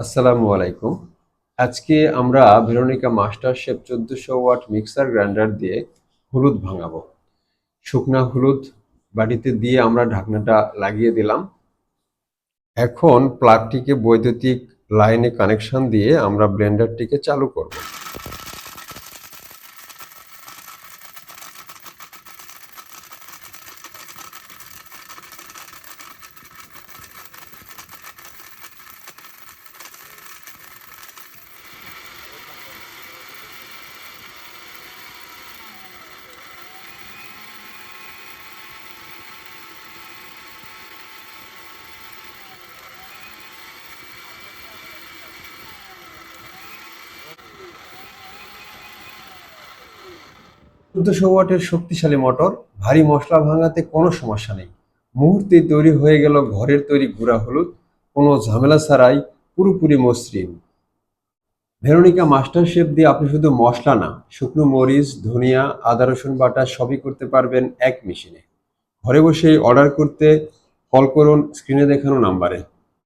আসসালামু আলাইকুম। আজকে আমরা ভেরোনিকা মাস্টার শেপ চোদ্দোশো ওয়াট মিক্সার গ্রাইন্ডার দিয়ে হলুদ ভাঙাবো। শুকনা হলুদ বাটিতে দিয়ে আমরা ঢাকনাটা লাগিয়ে দিলাম। এখন প্লাগটিকে বৈদ্যুতিক লাইনে কানেকশন দিয়ে আমরা ব্লেন্ডারটিকে চালু করব। চোদ্দশো ওয়াটের শক্তিশালী মোটর, ভারী মশলা ভাঙাতে কোনো সমস্যা নেই। মুহূর্তেই তৈরি হয়ে গেল ঘরের তৈরি গুঁড়া হলুদ, কোনো ঝামেলা ছাড়াই পুরোপুরি মসৃণ। ভেরোনিকা মাস্টার শেফ দিয়ে আপনি শুধু মশলা না, শুকনো মরিচ, ধনিয়া, আদা, রসুন বাটা সবই করতে পারবেন এক মেশিনে। ঘরে বসেই অর্ডার করতে, কল করুন, স্ক্রিনে দেখানো নাম্বারে।